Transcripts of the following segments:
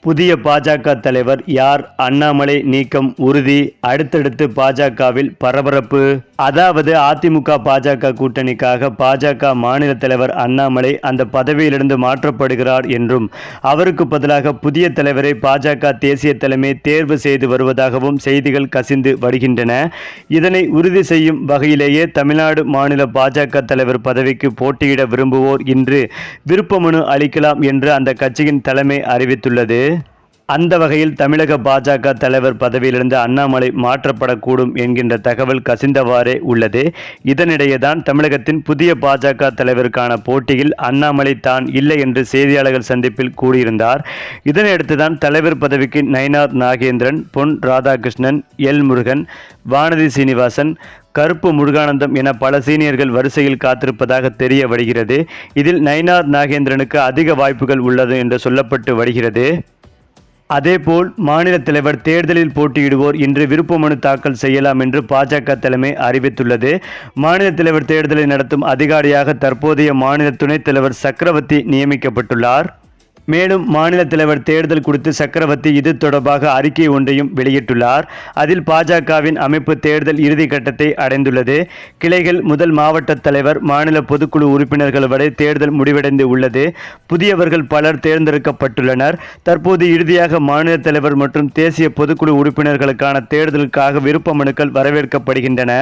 புதிய பாஜக தலைவர் யார்? அண்ணாமலை நீக்கம் உறுதி. அடுத்தடுத்து பாஜகவில் பரபரப்பு. அதாவது அதிமுக பாஜக கூட்டணிக்காக பாஜக மாநில தலைவர் அண்ணாமலை அந்த பதவியிலிருந்து மாற்றப்படுகிறார் என்றும் அவருக்கு பதிலாக புதிய தலைவரை பாஜக தேசிய தலைமை தேர்வு செய்து வருவதாகவும் செய்திகள் கசிந்து வருகின்றன. இதனை உறுதி செய்யும் வகையிலேயே தமிழ்நாடு மாநில பாஜக தலைவர் பதவிக்கு போட்டியிட விரும்புவோர் இன்று விருப்பமனு அளிக்கலாம் என்று அந்த கட்சியின் தலைமை அறிவித்துள்ளது. அந்த வகையில் தமிழக பாஜக தலைவர் பதவியிலிருந்து அண்ணாமலை மாற்றப்படக்கூடும் என்கின்ற தகவல் கசிந்தவாறே உள்ளது. இதனிடையே தான் தமிழகத்தின் புதிய பாஜக தலைவருக்கான போட்டியில் அண்ணாமலை தான் இல்லை என்று செய்தியாளர்கள் சந்திப்பில் கூறியிருந்தார். இதனையடுத்து தான் தலைவர் பதவிக்கு நயினார் நாகேந்திரன் பொன் ராதாகிருஷ்ணன் எல் முருகன் வானதி சீனிவாசன் கருப்பு முருகானந்தம் என பல சீனியர்கள் வரிசையில் காத்திருப்பதாக தெரிய வருகிறது. இதில் நயினார் நாகேந்திரனுக்கு அதிக வாய்ப்புகள் உள்ளது என்று சொல்லப்பட்டு வருகிறது. அதேபோல் மாநில தலைவர் தேர்தலில் போட்டியிடுவோர் இன்று விருப்ப மனு தாக்கல் செய்யலாம் என்று பாஜக தலைமை அறிவித்துள்ளது. மாநில தலைவர் தேர்தலை நடத்தும் அதிகாரியாக தற்போதைய மாநில துணைத் தலைவர் சக்கரவர்த்தி நியமிக்கப்பட்டுள்ளார். மேலும் மாநில தலைவர் தேர்தல் குறித்து சக்கரவர்த்தி இது தொடர்பாக அறிக்கை ஒன்றையும் வெளியிட்டுள்ளார். அதில் பாஜகவின் அமைப்பு தேர்தல் இறுதி கட்டத்தை அடைந்துள்ளது. கிளைகள் முதல் மாவட்ட தலைவர் மாநில பொதுக்குழு உறுப்பினர்கள் வரை தேர்தல் முடிவடைந்து உள்ளது. புதியவர்கள் பலர் தேர்ந்தெடுக்கப்பட்டுள்ளனர். தற்போது இறுதியாக மாநில தலைவர் மற்றும் தேசிய பொதுக்குழு உறுப்பினர்களுக்கான தேர்தலுக்காக விருப்ப மனுக்கள் வரவேற்கப்படுகின்றன.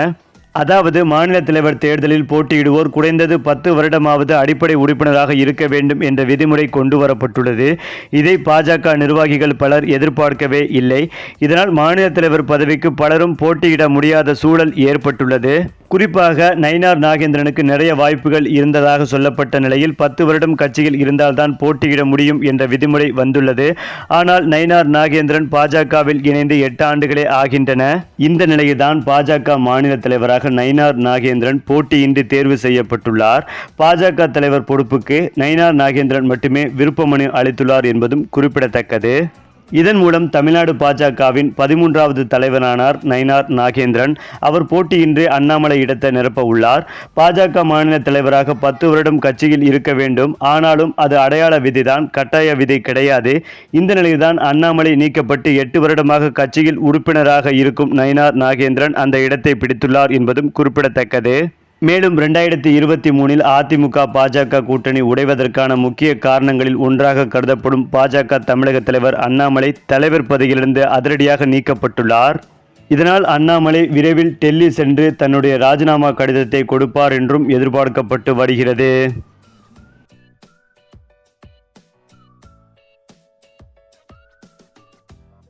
அதாவது மாநில தலைவர் தேர்தலில் போட்டியிடுவோர் குறைந்தது பத்து வருடமாவது அடிப்படை உறுப்பினராக இருக்க வேண்டும் என்ற விதிமுறை கொண்டு வரப்பட்டுள்ளது. இதை பாஜக நிர்வாகிகள் பலர் எதிர்பார்க்கவே இல்லை. இதனால் மாநில தலைவர் பதவிக்கு பலரும் போட்டியிட முடியாத சூழல் ஏற்பட்டுள்ளது. குறிப்பாக நயினார் நாகேந்திரனுக்கு நிறைய வாய்ப்புகள் இருந்ததாக சொல்லப்பட்ட நிலையில் பத்து வருடம் கட்சியில் இருந்தால்தான் போட்டியிட முடியும் என்ற விதிமுறை வந்துள்ளது. ஆனால் நயினார் நாகேந்திரன் பாஜகவில் இணைந்து எட்டு ஆண்டுகளே ஆகின்றன. இந்த நிலையில்தான் பாஜக மாநில தலைவராக நயினார் நாகேந்திரன் போட்டியின்றி தேர்வு செய்யப்பட்டுள்ளார். பாஜக தலைவர் பொறுப்புக்கு நயினார் நாகேந்திரன் மட்டுமே விருப்ப மனு அளித்துள்ளார் என்பதும் குறிப்பிடத்தக்கது. இதன் மூலம் தமிழ்நாடு பாஜகவின் பதிமூன்றாவது தலைவரானார் நயினார் நாகேந்திரன். அவர் போட்டியின்றி அண்ணாமலை இடத்தை நிரப்ப உள்ளார். பாஜக மாநில தலைவராக பத்து வருடம் கட்சியில் இருக்க வேண்டும். ஆனாலும் அது அடையாள விதிதான் கட்டாய விதி கிடையாது. இந்த நிலையில்தான் அண்ணாமலை நீக்கப்பட்டு எட்டு வருடமாக கட்சியில் உறுப்பினராக இருக்கும் நயினார் நாகேந்திரன் அந்த இடத்தை பிடித்துள்ளார் என்பதும் குறிப்பிடத்தக்கது. மேலும் ரெண்டாயிரத்தி இருபத்தி மூணில் அதிமுக பாஜக கூட்டணி உடைவதற்கான முக்கிய காரணங்களில் ஒன்றாக கருதப்படும் பாஜக தமிழக தலைவர் அண்ணாமலை தலைவர் பதவியிலிருந்து அதிரடியாக நீக்கப்பட்டுள்ளார். இதனால் அண்ணாமலை விரைவில் டெல்லி சென்று தன்னுடைய ராஜினாமா கடிதத்தை கொடுப்பார் என்றும் எதிர்பார்க்கப்பட்டு வருகிறது.